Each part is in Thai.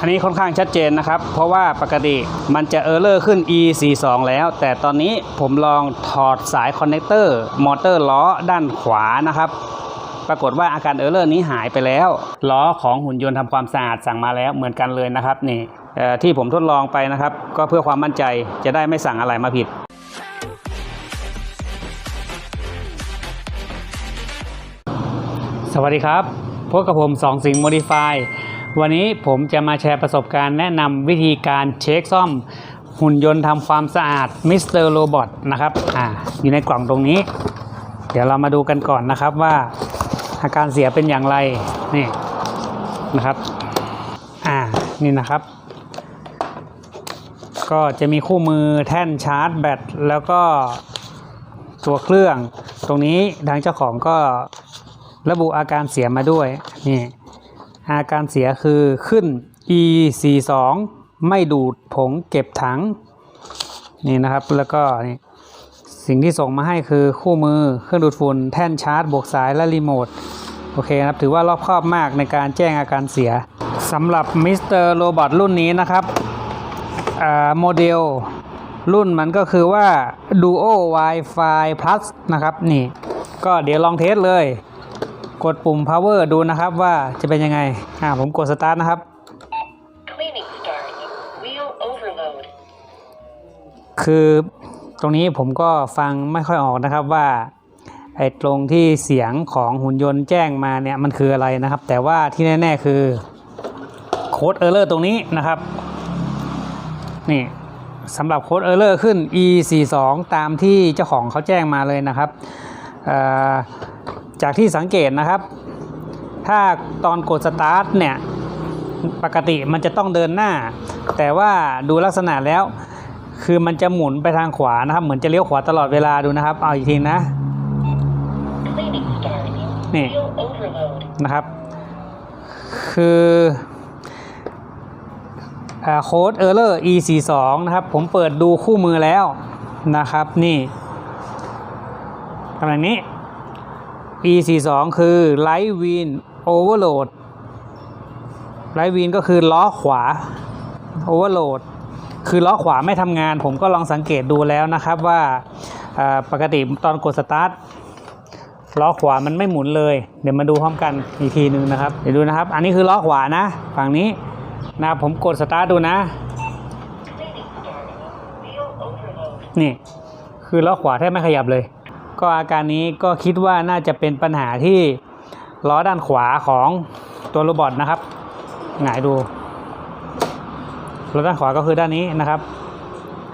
อันนี้ค่อนข้างชัดเจนนะครับ เพราะว่าปกติมันจะเออร์เลอร์ขึ้น e 4 2แล้ว แต่ตอนนี้ผมลองถอดสายคอนเนคเตอร์มอเตอร์ล้อด้านขวานะครับปรากฏว่าอาการเออร์เลอร์นี้หายไปแล้วล้อของหุ่นยนต์ทำความสะอาดสั่งมาแล้วเหมือนกันเลยนะครับนี่ที่ผมทดลองไปนะครับ ก็เพื่อความมั่นใจจะได้ไม่สั่งอะไรมาผิดสวัสดีครับ พบกับผมสองสิงห์โมดิฟาย วันนี้ผมจะมาแชร์ประสบการณ์แนะนำวิธีการเช็คซ่อมหุ่นยนต์ทำความสะอาดมิสเตอร์โรบอทนะครับอ่าอยู่ในกล่องตรงนี้ เดี๋ยวเรามาดูกันก่อนนะครับว่าอาการเสียเป็นอย่างไรนี่นะครับอ่านี่นะครับ ก็จะมีคู่มือแท่นชาร์จแบตแล้วก็ตัวเครื่อง ตรงนี้ทางเจ้าของก็ระบุอาการเสียมาด้วยนี่ อาการเสียคือขึ้น e 4 2ไม่ดูดผงเก็บถัง นี่นะครับ แล้วก็นี่สิ่งที่ส่งมาให้คือคู่มือเครื่องดูดฝุ่นแท่นชาร์จ บวกสายและรีโมท โอเคนะครับ ถือว่ารอบคอบมากในการแจ้งอาการเสียสำหรับมิสเตอร์โรบอทรุ่นนี้นะครับโมเดลรุ่นมันก็คือว่า Duo Wi-Fi Plus นะครับ นี่ ก็เดี๋ยวลองเทสเลย กดปุ่ม power ดูนะครับว่าจะเป็นยังไงอ่าผมกด start นะครับ Cleaning start. Wheel overload. คือตรงนี้ผมก็ฟังไม่ค่อยออกนะครับว่าไอ้ตรงที่เสียงของหุ่นยนต์แจ้งมาเนี่ยมันคืออะไรนะครับ แต่ว่าที่แน่ๆคือโค้ดเออร์เลอร์ตรงนี้นะครับนี่สำหรับโค้ดเออร์เลอร์ขึ้น e 4 2ตามที่เจ้าของเขาแจ้งมาเลยนะครับเอ่อ จากที่สังเกตนะครับ ถ้าตอนกดสตาร์ทเนี่ย ปกติมันจะต้องเดินหน้า แต่ว่าดูลักษณะแล้ว คือมันจะหมุนไปทางขวานะครับ เหมือนจะเลี้ยวขวาตลอดเวลาดูนะครับ เอาอีกทีนะ Cleaning start. Nè. Wheel overload. นะครับ คือโค้ดเออร์เลอร์ e 4 2นะครับ ผมเปิดดูคู่มือแล้วนะครับ นี่ตำแหน่งนี้ e 4 2 คือ Light Wheel Overload Light Wheel ก็คือล้อขวา Overload คือล้อขวาไม่ทำงาน ผมก็ลองสังเกตดูแล้วนะครับว่าปกติตอนกดสตาร์ทล้อขวามันไม่หมุนเลย เดี๋ยวมาดูพร้อมกันอีกทีหนึ่งนะครับ เดี๋ยวดูนะครับ อันนี้คือล้อขวานะ ฝั่งนี้นะผมกดสตาร์ทดูนะ นี่ คือล้อขวาแทบไม่ขยับเลย ก็อาการนี้ก็คิดว่าน่าจะเป็นปัญหาที่ล้อด้านขวาของตัวโรบอทนะครับหงายดูล้อด้านขวาก็คือด้านนี้นะครับ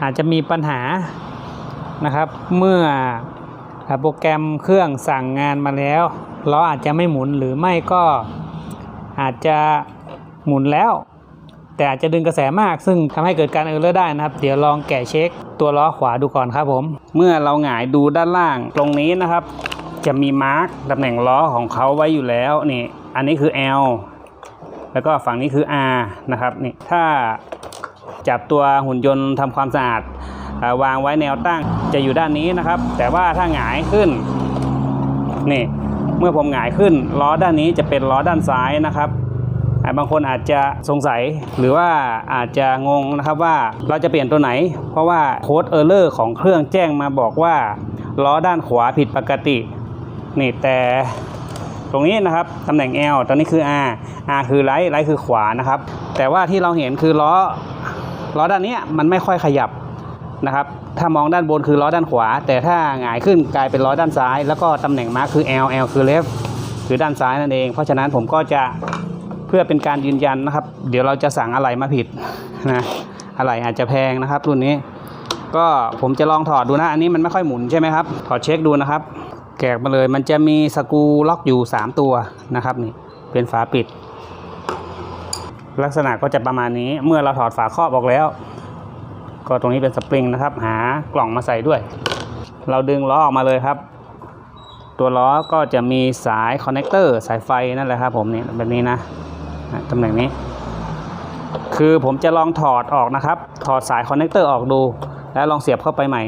อาจจะมีปัญหานะครับ เมื่อโปรแกรมเครื่องสั่งงานมาแล้วล้ออาจจะไม่หมุนหรือไม่ก็อาจจะหมุนแล้ว แต่อาจจะดึงกระแสมากซึ่งทำให้เกิดการเออร์เลอร์ได้นะครับ เดี๋ยวลองแกะเช็คตัวล้อขวาดูก่อนครับผม เมื่อเราหงายดูด้านล่างตรงนี้นะครับ จะมีมาร์กตำแหน่งล้อของเขาไว้อยู่แล้วนี่อันนี้คือ L แล้วก็ฝั่งนี้คือ R นะครับนี่ถ้าจับตัวหุ่นยนต์ทำความสะอาดอาวางไว้แนวตั้งจะอยู่ด้านนี้นะครับ แต่ว่าถ้าหงายขึ้นนี่เมื่อผมหงายขึ้นล้อด้านนี้จะเป็นล้อด้านซ้ายนะครับ บางคนอาจจะสงสัยหรือว่าอาจจะงงนะครับว่าเราจะเปลี่ยนตัวไหน เพราะว่าโค้ดเออร์เลอร์ของเครื่องแจ้งมาบอกว่าล้อด้านขวาผิดปกตินี่แต่ตรงนี้นะครับตำแหน่ง L ตอนนี้คือ R R คือไลท์ไลท์คือขวานะครับ แต่ว่าที่เราเห็นคือล้อล้อด้านนี้มันไม่ค่อยขยับนะครับถ้ามองด้านบนคือล้อด้านขวา แต่ถ้าหงายขึ้นกลายเป็นล้อด้านซ้าย แล้วก็ตำแหน่งมาร์คคือ L L คือ left คือด้านซ้ายนั่นเอง เพราะฉะนั้นผมก็จะ พื่อเป็นการยืนยันนะครับ เดี๋ยวเราจะสั่งอะไรมาผิดนะอะไรอาจจะแพงนะครับ รุ่นนี้ ก็ผมจะลองถอดดูนะ อันนี้มันไม่ค่อยหมุนใช่ไหมครับ ถอดเช็คดูนะครับ แกะมาเลยมันจะมีสกูล็อกอยู่ 3 ตัวนะครับนี่เป็นฝาปิด ลักษณะก็จะประมาณนี้เมื่อเราถอดฝาครอบออกแล้ว ก็ตรงนี้เป็นสปริงนะครับ หากล่องมาใส่ด้วย เราดึงล้อออกมาเลยครับ ตัวล้อก็จะมีสายคอนเนคเตอร์สายไฟนั่นแหละครับผมนี่แบบนี้นะ ตำแหน่งนี้ คือผมจะลองถอดออกนะครับ ถอดสายคอนเนคเตอร์ออกดู แล้วลองเสียบเข้าไปใหม่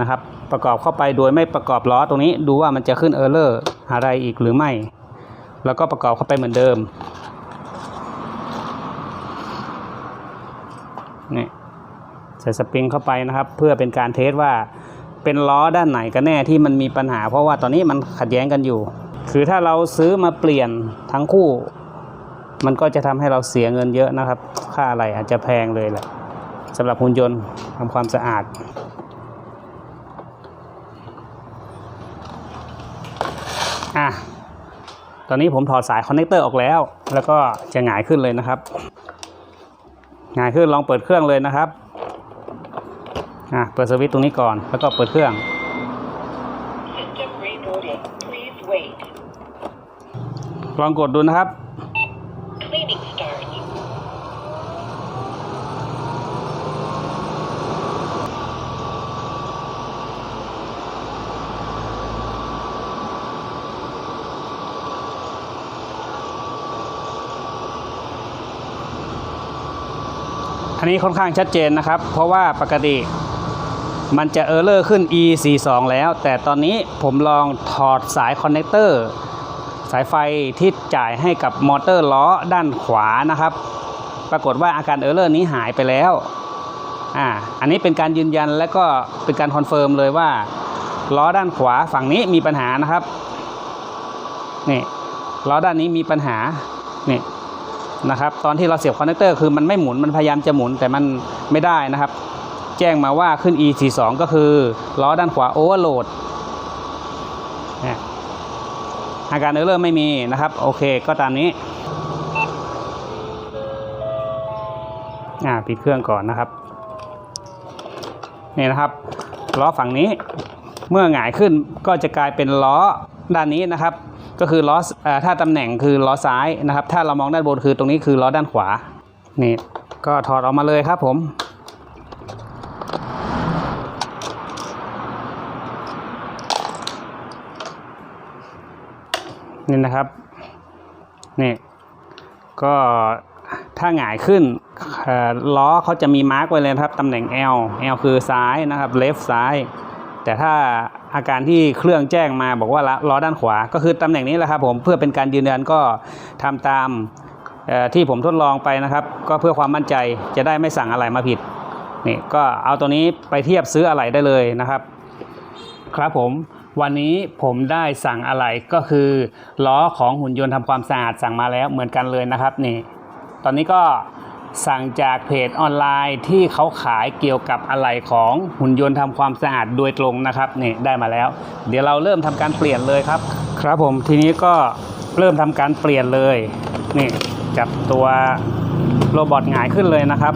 นะครับ ประกอบเข้าไปโดยไม่ประกอบล้อตรงนี้ ดูว่ามันจะขึ้นเออร์เลอร์อะไรอีกหรือไม่ แล้วก็ประกอบเข้าไปเหมือนเดิมนี่ใส่สปริงเข้าไปนะครับ เพื่อเป็นการเทสว่าเป็นล้อด้านไหนกันแน่ที่มันมีปัญหา เพราะว่าตอนนี้มันขัดแย้งกันอยู่ คือถ้าเราซื้อมาเปลี่ยนทั้งคู่ มันก็จะทำให้เราเสียเงินเยอะนะครับ ค่าอะไรอาจจะแพงเลยแหละสำหรับหุ่นยนต์ทำความสะอาด อะ ตอนนี้ผมถอดสายคอนเนคเตอร์ออกแล้ว แล้วก็จะหงายขึ้นเลยนะครับหงายขึ้นลองเปิดเครื่องเลยนะครับ อะ เปิดสวิตช์ตรงนี้ก่อน แล้วก็เปิดเครื่อง System rebooting. Please wait. ลองกดดูนะครับ นนี้ค่อนข้างชัดเจนนะครับ เพราะว่าปกติมันจะเออร์เลอร์ขึ้น e 4 2แล้ว แต่ตอนนี้ผมลองถอดสายคอนเนคเตอร์สายไฟที่จ่ายให้กับมอเตอร์ล้อด้านขวานะครับ ปรากฏว่าอาการเออร์เลอร์นี้หายไปแล้วอ่าอันนี้เป็นการยืนยันและก็เป็นการคอนเฟิร์มเลยว่าล้อด้านขวาฝั่งนี้มีปัญหานะครับนี่ล้อด้านนี้มีปัญหานี่ นะครับ ตอนที่เราเสียบคอนเนคเตอร์คือมันไม่หมุนมันพยายามจะหมุนแต่มันไม่ได้นะครับ แจ้งมาว่าขึ้น e 4 2 ก็คือล้อด้านขวาโอเวอร์โหลดเนี่ยอาการเออร์เลอร์ไม่มีนะครับ โอเคก็ตามนี้อ่าปิดเครื่องก่อนนะครับนี่นะครับล้อฝั่งนี้เมื่อหงายขึ้นก็จะกลายเป็นล้อด้านนี้นะครับ ก็คือล้อถ้าตำแหน่งคือล้อซ้ายนะครับ ถ้าเรามองด้านบนคือตรงนี้คือล้อด้านขวา นี่ ก็ถอดออกมาเลยครับผมนี่นะครับ นี่ ก็ถ้าหงายขึ้นล้อเขาจะมีมาร์กไว้เลยครับ ตำแหน่ง L L คือซ้ายนะครับ left ซ้าย แต่ถ้าอาการที่เครื่องแจ้งมาบอกว่าล้อด้านขวาก็คือตำแหน่งนี้แหละครับผมเพื่อเป็นการยืนยันก็ทำตามที่ผมทดลองไปนะครับ ก็เพื่อความมั่นใจจะได้ไม่สั่งอะไรมาผิดนี่ก็เอาตัวนี้ไปเทียบซื้ออะไรได้เลยนะครับ ครับผมวันนี้ผมได้สั่งอะไรก็คือล้อของหุ่นยนต์ทำความสะอาดสั่งมาแล้วเหมือนกันเลยนะครับนี่ตอนนี้ก็ สั่งจากเพจออนไลน์ที่เขาขายเกี่ยวกับอะไหล่ของหุ่นยนต์ทำความสะอาดโดยตรงนะครับนี่ได้มาแล้ว เดี๋ยวเราเริ่มทำการเปลี่ยนเลยครับ ครับผมทีนี้ก็เริ่มทำการเปลี่ยนเลยนี่จับตัวโรบอทหงายขึ้นเลยนะครับ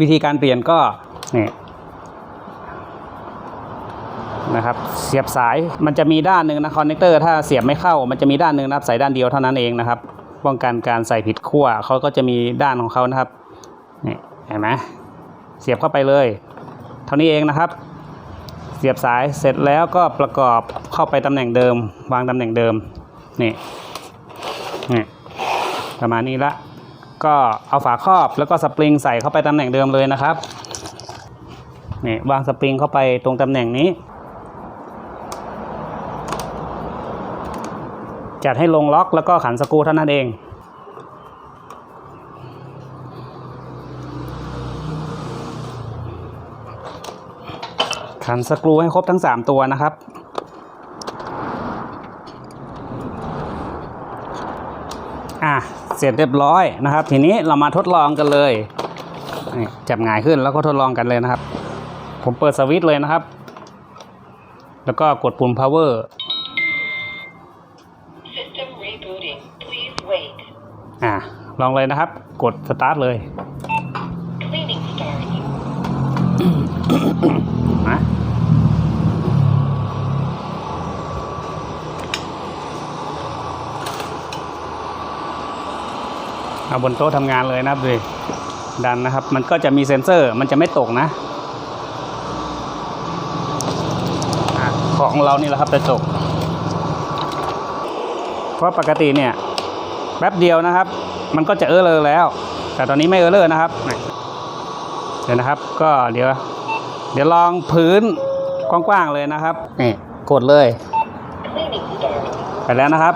วิธีการเปลี่ยนก็นี่นะครับเสียบสายมันจะมีด้านหนึ่งนะคอนเนคเตอร์ถ้าเสียบไม่เข้ามันจะมีด้านหนึ่งนะครับใส่ด้านเดียวเท่านั้นเองนะครับ ป้องกันการใส่ผิดขั้วเขาก็จะมีด้านของเขานะครับนี่เห็นไหมเสียบเข้าไปเลย เท่านี้เองนะครับ เสียบสายเสร็จแล้วก็ประกอบเข้าไปตำแหน่งเดิม วางตำแหน่งเดิมนี่นี่ประมาณนี้ละก็เอาฝาครอบแล้วก็สปริงใส่เข้าไปตำแหน่งเดิมเลยนะครับนี่วางสปริงเข้าไปตรงตำแหน่งนี้ จัดให้ลงล็อกแล้วก็ขันสกรูเท่านั้นเองขันสกรูให้ครบทั้ง 3 ตัวนะครับ อะ เสร็จเรียบร้อยนะครับ ทีนี้เรามาทดลองกันเลย จับหงายขึ้นแล้วก็ทดลองกันเลยนะครับ ผมเปิดสวิตช์เลยนะครับ แล้วก็กดปุ่ม power ลองเลยนะครับ กดสตาร์ทเลย Cleaning start. นะเอาบนโต๊ะทำงานเลยนะครับดูดิดันนะครับ มันก็จะมีเซ็นเซอร์ มันจะไม่ตกนะอะของเรานี่แหละครับจะตก เพราะปกติเนี่ย แป๊บเดียวนะครับ มันก็จะเออเลอแล้ว แต่ตอนนี้ไม่เออเลอนะครับนี่เดี๋ยวนะครับ ก็เดี๋ยว เดี๋ยวลองพื้นกว้างๆเลยนะครับนี่กดเลย Cleaning start. ไปแล้วนะครับ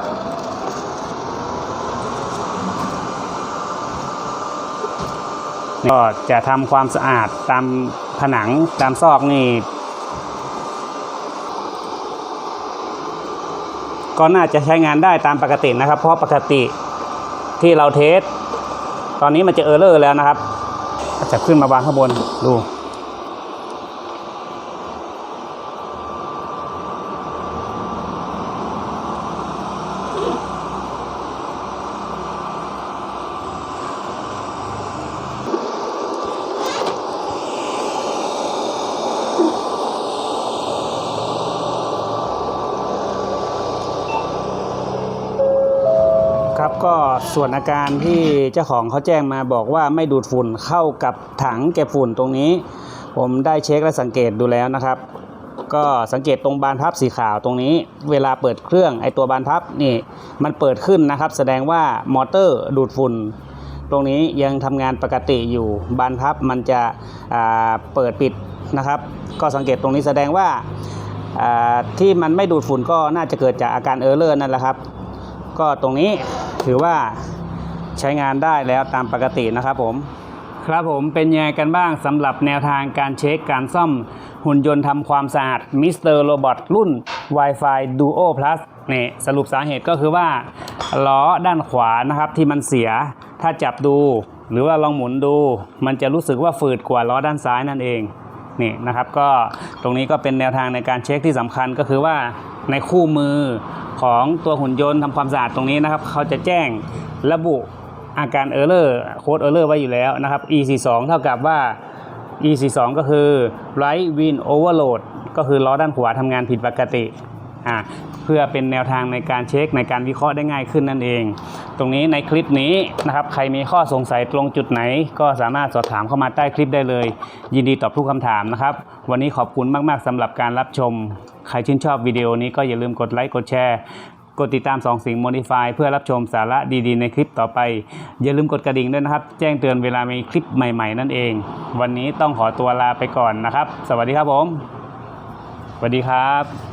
นก็จะทำความสะอาดตามผนังตามซอกนี่ ก็น่าจะใช้งานได้ตามปกตินะครับ เพราะปกติ ที่เราเทส ตอนนี้มันจะเออร์เลอร์แล้วนะครับจะขึ้นมาวางข้างบนดู ครับก็ ส่วนอาการที่เจ้าของเขาแจ้งมาบอกว่าไม่ดูดฝุ่นเข้ากับถังเก็บฝุ่นตรงนี้ ผมได้เช็คและสังเกตดูแล้วนะครับ ก็สังเกตตรงบานพับสีขาวตรงนี้ เวลาเปิดเครื่องไอตัวบานพับนี่มันเปิดขึ้นนะครับ แสดงว่ามอเตอร์ดูดฝุ่นตรงนี้ยังทำงานปกติอยู่บานพับมันจะเปิดปิดนะครับ ก็สังเกตตรงนี้แสดงว่าที่มันไม่ดูดฝุ่นก็น่าจะเกิดจากอาการเออร์เลอร์นั่นแหละครับ ก็ตรงนี้ถือว่าใช้งานได้แล้วตามปกตินะครับผม ครับผมเป็นยังไงกันบ้างสำหรับแนวทางการเช็คการซ่อมหุ่นยนต์ทำความสะอาดมิสเตอร์โรบอทรุ่น Wi-Fi Duo Plus นี่สรุปสาเหตุก็คือว่าล้อด้านขวานะครับที่มันเสียถ้าจับดู หรือว่าลองหมุนดู มันจะรู้สึกว่าฝืดกว่าล้อด้านซ้ายนั่นเองนี่นะครับก็ตรงนี้ก็เป็นแนวทางในการเช็คที่สำคัญก็คือว่า ในคู่มือของตัวหุ่นยนต์ทำความสะอาดตรงนี้นะครับ เขาจะแจ้งระบุอาการเออร์เลอร์โค้ดเออร์เลอร์ไว้อยู่แล้วนะครับ e42 เท่ากับว่า e42 ก็คือ right wing overload ก็คือล้อด้านขวาทำงานผิดปกติอ่าเพื่อเป็นแนวทางในการเช็คในการวิเคราะห์ได้ง่ายขึ้นนั่นเอง ตรงนี้ในคลิปนี้นะครับ ใครมีข้อสงสัยตรงจุดไหน ก็สามารถสอบถามเข้ามาใต้คลิปได้เลย ยินดีตอบทุกคำถามนะครับ วันนี้ขอบคุณมาก ๆสำหรับการรับชม ใครชื่นชอบวิดีโอนี้ก็อย่าลืมกดไลค์กดแชร์กดติดตามสองสิ่ง Modify เพื่อรับชมสาระดีๆ ในคลิปต่อไป อย่าลืมกดกระดิ่งด้วยนะครับ แจ้งเตือนเวลามีคลิปใหม่ๆ นั่นเอง วันนี้ต้องขอตัวลาไปก่อนนะครับ สวัสดีครับผม สวัสดีครับ